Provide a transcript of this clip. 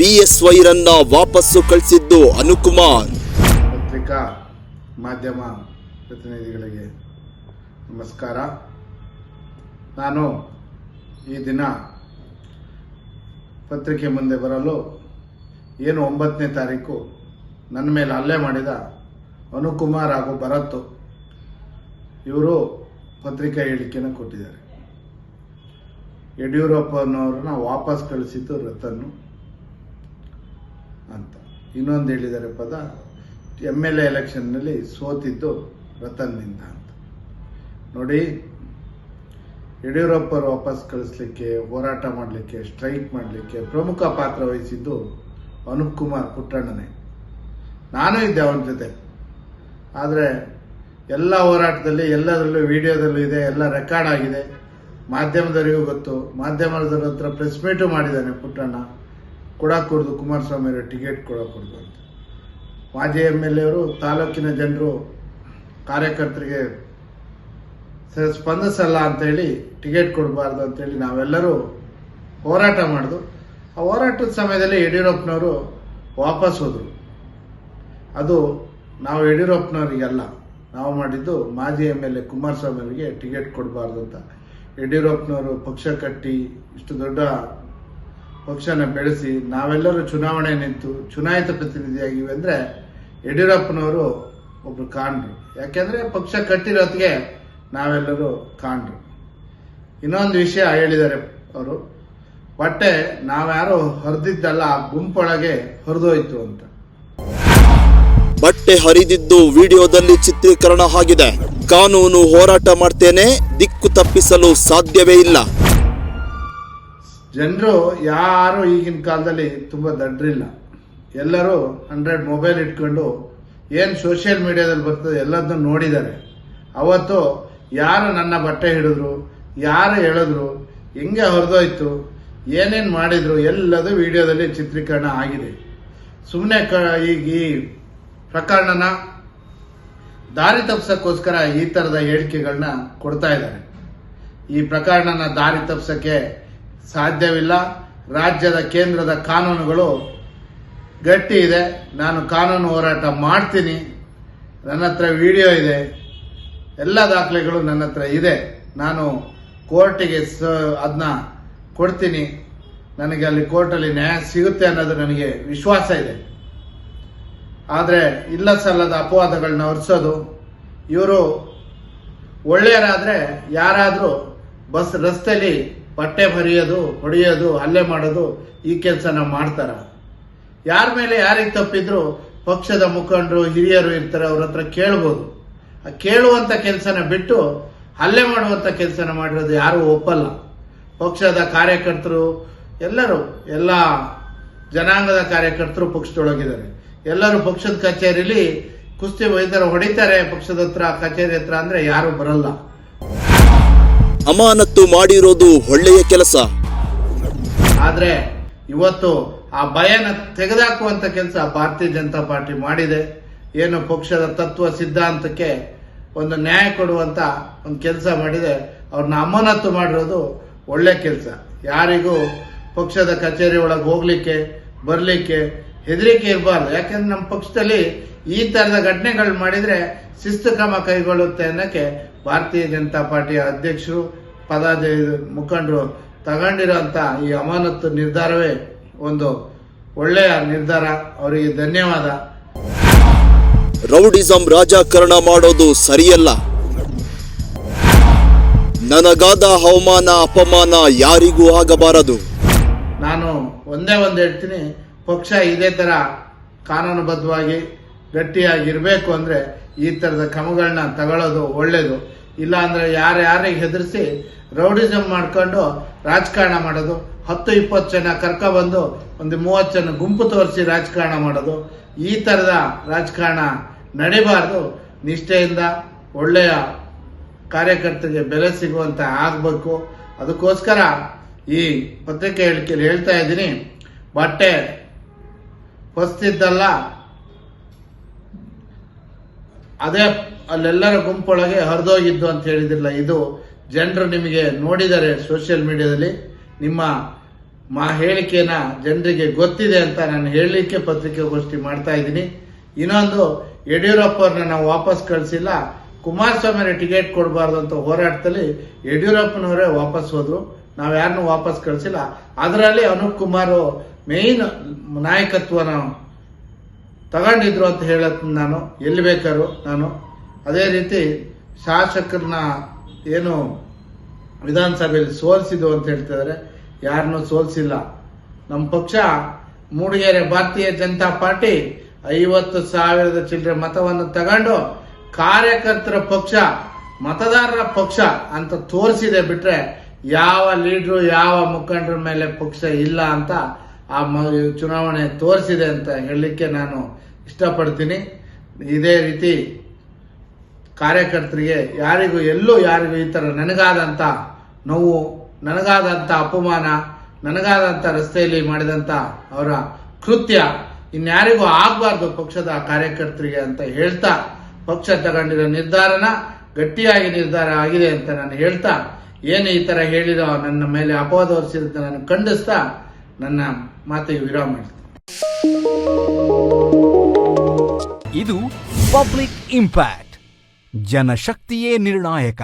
ಬಿಎಸ್ವೈರನ್ನ ವಾಪಸ್ಸು ಕಳಿಸಿದ್ದು ಅನುಕುಮಾರ್. ಪತ್ರಿಕಾ ಮಾಧ್ಯಮ ಪ್ರತಿನಿಧಿಗಳಿಗೆ ನಮಸ್ಕಾರ. ನಾನು ಈ ದಿನ ಪತ್ರಿಕೆ ಮುಂದೆ ಬರಲು ಏನು ಒಂಬತ್ತನೇ ತಾರೀಕು ನನ್ನ ಮೇಲೆ ಹಲ್ಲೆ ಮಾಡಿದ ಅನುಕುಮಾರ್ ಹಾಗೂ ಭರತ್ ಇವರು ಪತ್ರಿಕಾ ಹೇಳಿಕೆಯನ್ನು ಕೊಟ್ಟಿದ್ದಾರೆ. ಯಡಿಯೂರಪ್ಪನವ್ರನ್ನ ವಾಪಸ್ ಕಳಿಸಿದ್ದು ರತನ್ನು ಅಂತ. ಇನ್ನೊಂದು ಹೇಳಿದ್ದಾರೆ ಪದ ಎಂ ಎಲ್ ಎ ಎಲೆಕ್ಷನ್ನಲ್ಲಿ ಸೋತಿದ್ದು ರತನ್ನಿಂದ ಅಂತ. ನೋಡಿ, ಯಡಿಯೂರಪ್ಪರು ವಾಪಸ್ ಕಳಿಸ್ಲಿಕ್ಕೆ, ಹೋರಾಟ ಮಾಡಲಿಕ್ಕೆ, ಸ್ಟ್ರೈಕ್ ಮಾಡಲಿಕ್ಕೆ ಪ್ರಮುಖ ಪಾತ್ರ ವಹಿಸಿದ್ದು ಅನೂಪ್ ಕುಮಾರ್ ಪುಟ್ಟಣ್ಣನೇ. ನಾನು ಇದ್ದೆ ಅವನ ಜೊತೆ. ಆದರೆ ಎಲ್ಲ ಹೋರಾಟದಲ್ಲಿ, ಎಲ್ಲದರಲ್ಲೂ ವಿಡಿಯೋದಲ್ಲೂ ಇದೆ, ಎಲ್ಲ ರೆಕಾರ್ಡ್ ಆಗಿದೆ. ಮಾಧ್ಯಮದವರಿಗೂ ಗೊತ್ತು. ಮಾಧ್ಯಮದವ್ರ ಹತ್ರ ಪ್ರೆಸ್ ಮೀಟು ಮಾಡಿದ್ದಾನೆ ಪುಟ್ಟಣ್ಣ. ಕೊಡಕೂಡ್ದು ಕುಮಾರಸ್ವಾಮಿ ಅವರ ಟಿಕೆಟ್ ಕೊಡಕೂಡ್ದು ಅಂತ. ಮಾಜಿ ಎಂ ಎಲ್ ಎವರು ತಾಲೂಕಿನ ಜನರು, ಕಾರ್ಯಕರ್ತರಿಗೆ ಸ್ಪಂದಿಸಲ್ಲ ಅಂತೇಳಿ ಟಿಕೆಟ್ ಕೊಡಬಾರ್ದು ಅಂತೇಳಿ ನಾವೆಲ್ಲರೂ ಹೋರಾಟ ಮಾಡಿದು ಆ ಹೋರಾಟದ ಸಮಯದಲ್ಲಿ ಯಡಿಯೂರಪ್ಪನವರು ವಾಪಸ್ ಹೋದರು. ಅದು ನಾವು ಯಡಿಯೂರಪ್ಪನವರಿಗೆಲ್ಲ, ನಾವು ಮಾಡಿದ್ದು ಮಾಜಿ ಎಂ ಎಲ್ ಎ ಕುಮಾರಸ್ವಾಮಿ ಅವರಿಗೆ ಟಿಕೆಟ್ ಕೊಡಬಾರ್ದು ಅಂತ. ಯಡಿಯೂರಪ್ಪನವರು ಪಕ್ಷ ಕಟ್ಟಿ ಇಷ್ಟು ದೊಡ್ಡ ಪಕ್ಷನ ಬೆಳೆಸಿ ನಾವೆಲ್ಲರೂ ಚುನಾವಣೆ ನಿಂತು ಚುನಾಯಿತ ಪ್ರತಿನಿಧಿಯಾಗಿವೆ ಅಂದರೆ ಯಡಿಯೂರಪ್ಪನವರು ಒಬ್ರು ಕಾಣ್ರು. ಯಾಕೆಂದ್ರೆ ಪಕ್ಷ ಕಟ್ಟಿರೋದ್ಗೆ ನಾವೆಲ್ಲರೂ ಕಾಣ್ರು. ಇನ್ನೊಂದು ವಿಷಯ ಹೇಳಿದ್ದಾರೆ ಅವರು ಬಟ್ಟೆ ನಾವ್ಯಾರೋ ಹರಿದಿದ್ದಲ್ಲ ಗುಂಪೊಳಗೆ ಹರಿದೋಯ್ತು ಅಂತ. ಬಟ್ಟೆ ಹರಿದಿದ್ದು ವಿಡಿಯೋದಲ್ಲಿ ಚಿತ್ರೀಕರಣ ಆಗಿದೆ. ಕಾನೂನು ಹೋರಾಟ ಮಾಡ್ತೇನೆ, ದಿಕ್ಕು ತಪ್ಪಿಸಲು ಸಾಧ್ಯವೇ ಇಲ್ಲ. ಜನರು ಯಾರು ಈಗಿನ ಕಾಲದಲ್ಲಿ ತುಂಬ ದಡ್ರಿಲ್ಲ. ಎಲ್ಲರೂ ಹಂಡ್ರೆಡ್ ಮೊಬೈಲ್ ಇಟ್ಕೊಂಡು ಏನು ಸೋಷಿಯಲ್ ಮೀಡಿಯಾದಲ್ಲಿ ಬರ್ತದೆ ಎಲ್ಲದನ್ನು ನೋಡಿದ್ದಾರೆ. ಅವತ್ತು ಯಾರು ನನ್ನ ಬಟ್ಟೆ ಹಿಡಿದ್ರು, ಯಾರು ಹೇಳಿದ್ರು ಹೆಂಗೆ ಹೊರದೋಯ್ತು, ಏನೇನು ಮಾಡಿದ್ರು, ಎಲ್ಲದೂ ವಿಡಿಯೋದಲ್ಲಿ ಚಿತ್ರೀಕರಣ ಆಗಿದೆ. ಸುಮ್ಮನೆ ಕ ಈಗ ಈ ಪ್ರಕರಣನ ದಾರಿ ತಪ್ಪಿಸೋಕ್ಕೋಸ್ಕರ ಈ ಥರದ ಹೇಳಿಕೆಗಳನ್ನ ಕೊಡ್ತಾ ಇದ್ದಾರೆ. ಈ ಪ್ರಕರಣನ ದಾರಿ ತಪ್ಪಿಸಕ್ಕೆ ಸಾಧ್ಯವಿಲ್ಲ. ರಾಜ್ಯದ ಕೇಂದ್ರದ ಕಾನೂನುಗಳು ಗಟ್ಟಿ ಇದೆ. ನಾನು ಕಾನೂನು ಹೋರಾಟ ಮಾಡ್ತೀನಿ. ನನ್ನ ಹತ್ರ ವಿಡಿಯೋ ಇದೆ. ಎಲ್ಲ ದಾಖಲೆಗಳು ನನ್ನ ಹತ್ರ ಇದೆ. ನಾನು ಕೋರ್ಟಿಗೆ ಸ ಅದನ್ನ ಕೊಡ್ತೀನಿ. ನನಗೆ ಅಲ್ಲಿ ಕೋರ್ಟಲ್ಲಿ ನ್ಯಾಯ ಸಿಗುತ್ತೆ ಅನ್ನೋದು ನನಗೆ ವಿಶ್ವಾಸ ಇದೆ. ಆದರೆ ಇಲ್ಲ ಸಲ್ಲದ ಅಪವಾದಗಳನ್ನ ಹೊರಿಸೋದು ಇವರು ಒಳ್ಳೆಯವರಾದರೆ ಯಾರಾದರೂ ಬಸ್ ರಸ್ತೆಯಲ್ಲಿ ಬಟ್ಟೆ ಬರೆಯೋದು, ಹೊಡೆಯೋದು, ಹಲ್ಲೆ ಮಾಡೋದು ಈ ಕೆಲಸನ ಮಾಡ್ತಾರ. ಯಾರ ಮೇಲೆ ಯಾರಿಗೆ ತಪ್ಪಿದ್ರು ಪಕ್ಷದ ಮುಖಂಡರು, ಹಿರಿಯರು ಇರ್ತಾರೆ, ಅವ್ರ ಹತ್ರ ಕೇಳ್ಬೋದು. ಆ ಕೇಳುವಂತ ಕೆಲಸನ ಬಿಟ್ಟು ಹಲ್ಲೆ ಮಾಡುವಂಥ ಕೆಲಸನ ಮಾಡಿರೋದು ಯಾರೂ ಒಪ್ಪಲ್ಲ. ಪಕ್ಷದ ಕಾರ್ಯಕರ್ತರು ಎಲ್ಲರೂ, ಎಲ್ಲ ಜನಾಂಗದ ಕಾರ್ಯಕರ್ತರು ಪಕ್ಷದೊಳಗಿದ್ದಾರೆ. ಎಲ್ಲರೂ ಪಕ್ಷದ ಕಚೇರಿಲಿ ಕುಸ್ತಿ ವೈದ್ಯರು ಹೊಡಿತಾರೆ ಪಕ್ಷದ ಹತ್ರ, ಕಚೇರಿ ಹತ್ರ ಅಂದರೆ ಯಾರೂ ಬರಲ್ಲ. ಅಮಾನತ್ತು ಮಾಡಿರೋದು ಒಳ್ಳೆಯ ಕೆಲಸ. ಆದ್ರೆ ಇವತ್ತು ಆ ಭಯನ ತೆಗೆದಾಕುವಂತ ಕೆಲಸ ಭಾರತೀಯ ಜನತಾ ಪಾರ್ಟಿ ಮಾಡಿದೆ. ಏನು ಪಕ್ಷದ ತತ್ವ ಸಿದ್ಧಾಂತಕ್ಕೆ ಒಂದು ನ್ಯಾಯ ಕೊಡುವಂತ ಒಂದು ಕೆಲಸ ಮಾಡಿದೆ. ಅವ್ರನ್ನ ಅಮಾನತ್ತು ಮಾಡಿರೋದು ಒಳ್ಳೆ ಕೆಲಸ. ಯಾರಿಗೂ ಪಕ್ಷದ ಕಚೇರಿ ಒಳಗೆ ಹೋಗ್ಲಿಕ್ಕೆ, ಬರ್ಲಿಕ್ಕೆ ಹೆದರಿಕೆ ಇರಬಾರ್ದು. ಯಾಕಂದ್ರೆ ನಮ್ಮ ಪಕ್ಷದಲ್ಲಿ ಈ ತರದ ಘಟನೆಗಳು ಮಾಡಿದ್ರೆ ಶಿಸ್ತು ಕ್ರಮ ಕೈಗೊಳ್ಳುತ್ತೆ ಅನ್ನಕ್ಕೆ ಭಾರತೀಯ ಜನತಾ ಪಾರ್ಟಿಯ ಅಧ್ಯಕ್ಷರು ಪದಾಧ ಮುಖಂಡರು ತಗೊಂಡಿರೋಂಥ ಈ ಅಮಾನತ್ತು ನಿರ್ಧಾರವೇ ಒಂದು ಒಳ್ಳೆಯ ನಿರ್ಧಾರ. ಅವರಿಗೆ ಧನ್ಯವಾದ. ರೌಡಿಸಂ ರಾಜಕಾರಣ ಮಾಡೋದು ಸರಿಯಲ್ಲ. ನನಗಾದ ಅವಮಾನ ಅಪಮಾನ ಯಾರಿಗೂ ಆಗಬಾರದು. ನಾನು ಒಂದೇ ಒಂದು ಹೇಳ್ತೀನಿ ಪಕ್ಷ ಇದೇ ತರ ಕಾನೂನುಬದ್ಧವಾಗಿ ಗಟ್ಟಿಯಾಗಿರ್ಬೇಕು ಅಂದ್ರೆ ಈ ತರದ ಕ್ರಮಗಳನ್ನ ತಗೊಳ್ಳೋದು ಒಳ್ಳೆಯದು ಇಲ್ಲ ಅಂದ್ರೆ ಯಾರ್ಯಾರಿಗೆ ಹೆದರಿಸಿ ರೌಡಿಸಮ್ ಮಾಡ್ಕೊಂಡು ರಾಜಕಾರಣ ಮಾಡೋದು. ಹತ್ತು, ಇಪ್ಪತ್ತು ಜನ ಕರ್ಕ ಬಂದು ಒಂದು ಮೂವತ್ತು ಜನ ಗುಂಪು ತೋರಿಸಿ ರಾಜಕಾರಣ ಮಾಡೋದು. ಈ ತರದ ರಾಜಕಾರಣ ನಡಿಬಾರ್ದು. ನಿಷ್ಠೆಯಿಂದ ಒಳ್ಳೆಯ ಕಾರ್ಯಕರ್ತರಿಗೆ ಬೆಲೆ ಸಿಗುವಂತ ಆಗಬೇಕು. ಅದಕ್ಕೋಸ್ಕರ ಈ ಪತ್ರಿಕೆ ಹೇಳಿಕೆಯಲ್ಲಿ ಹೇಳ್ತಾ ಇದ್ದೀನಿ. ಬಟ್ಟೆ ಹೊಸ್ತಿದ್ದಲ್ಲ ಅದೇ ಅಲ್ಲೆಲ್ಲರ ಗುಂಪೊಳಗೆ ಹರಿದೋಗಿದ್ದು ಅಂತ ಹೇಳಿದಿಲ್ಲ ಇದು ಜನರು ನಿಮಗೆ ನೋಡಿದರೆ ಸೋಷಿಯಲ್ ಮೀಡಿಯಾದಲ್ಲಿ, ನಿಮ್ಮ ಮಾ ಹೇಳಿಕೆನ ಜನರಿಗೆ ಗೊತ್ತಿದೆ ಅಂತ ನಾನು ಹೇಳಲಿಕ್ಕೆ ಪತ್ರಿಕಾಗೋಷ್ಠಿ ಮಾಡ್ತಾ ಇದ್ದೀನಿ. ಇನ್ನೊಂದು ಯಡಿಯೂರಪ್ಪನ ನಾವು ವಾಪಸ್ ಕಳಿಸಿಲ್ಲ. ಕುಮಾರಸ್ವಾಮಿ ಟಿಕೆಟ್ ಕೊಡಬಾರ್ದು ಅಂತ ಹೋರಾಟದಲ್ಲಿ ಯಡಿಯೂರಪ್ಪನವರೇ ವಾಪಸ್ ಹೋದ್ರು. ನಾವು ಯಾರನ್ನೂ ವಾಪಸ್ ಕಳಿಸಿಲ್ಲ. ಅದರಲ್ಲಿ ಅನೂಪ್ ಕುಮಾರ್ ಮೇಯ್ನ್ ನಾಯಕತ್ವನ ತಗೊಂಡಿದ್ರು ಅಂತ ಹೇಳತ್ ನಾನು, ಎಲ್ಲಿ ಬೇಕಾದ್ರು ನಾನು. ಅದೇ ರೀತಿ ಶಾಸಕರನ್ನ ಏನು ವಿಧಾನಸಭೆಯಲ್ಲಿ ಸೋಲಿಸಿದ್ದು ಅಂತ ಹೇಳ್ತಿದ್ದಾರೆ ಯಾರನ್ನೂ ಸೋಲಿಸಿಲ್ಲ. ನಮ್ಮ ಪಕ್ಷ ಮೂಡಿಗೆರೆ ಭಾರತೀಯ ಜನತಾ ಪಾರ್ಟಿ ಐವತ್ತು ಸಾವಿರದ ಚಿಲ್ಲರೆ ಮತವನ್ನು ತಗೊಂಡು ಕಾರ್ಯಕರ್ತರ ಪಕ್ಷ, ಮತದಾರರ ಪಕ್ಷ ಅಂತ ತೋರಿಸಿದೆ ಬಿಟ್ರೆ ಯಾವ ಲೀಡ್ರು, ಯಾವ ಮುಖಂಡರ ಮೇಲೆ ಪಕ್ಷ ಇಲ್ಲ ಅಂತ ಆ ಚುನಾವಣೆ ತೋರಿಸಿದೆ ಅಂತ ಹೇಳಲಿಕ್ಕೆ ನಾನು ಇಷ್ಟಪಡ್ತೀನಿ. ಇದೇ ರೀತಿ ಕಾರ್ಯಕರ್ತರಿಗೆ ಯಾರಿಗೂ, ಎಲ್ಲೂ ಯಾರಿಗೂ ಈ ಥರ ನನಗಾದಂಥ ನೋವು ನನಗಾದಂಥ ಅಪಮಾನ ನನಗಾದಂಥ ರಸ್ತೆಯಲ್ಲಿ ಮಾಡಿದಂಥ ಅವರ ಕೃತ್ಯ ಇನ್ಯಾರಿಗೂ ಆಗಬಾರ್ದು ಪಕ್ಷದ ಕಾರ್ಯಕರ್ತರಿಗೆ ಅಂತ ಹೇಳ್ತಾ, ಪಕ್ಷ ತಗೊಂಡಿರೋ ನಿರ್ಧಾರನ ಗಟ್ಟಿಯಾಗಿ ನಿರ್ಧಾರ ಆಗಿದೆ ಅಂತ ನಾನು ಹೇಳ್ತಾ, ಏನು ಈ ಥರ ಹೇಳಿರೋ ನನ್ನ ಮೇಲೆ ಅಪವಾದ ಹೊರಿಸಿದಂತ ನಾನು ಖಂಡಿಸ್ತಾ ನನ್ನ ಮಾತಿಗೆ ವಿರಾಮ ಇದು ಪಬ್ಲಿಕ್ ಇಂಪ್ಯಾಕ್ಟ್ ಜನಶಕ್ತಿಯೇ ನಿರ್ಣಾಯಕ.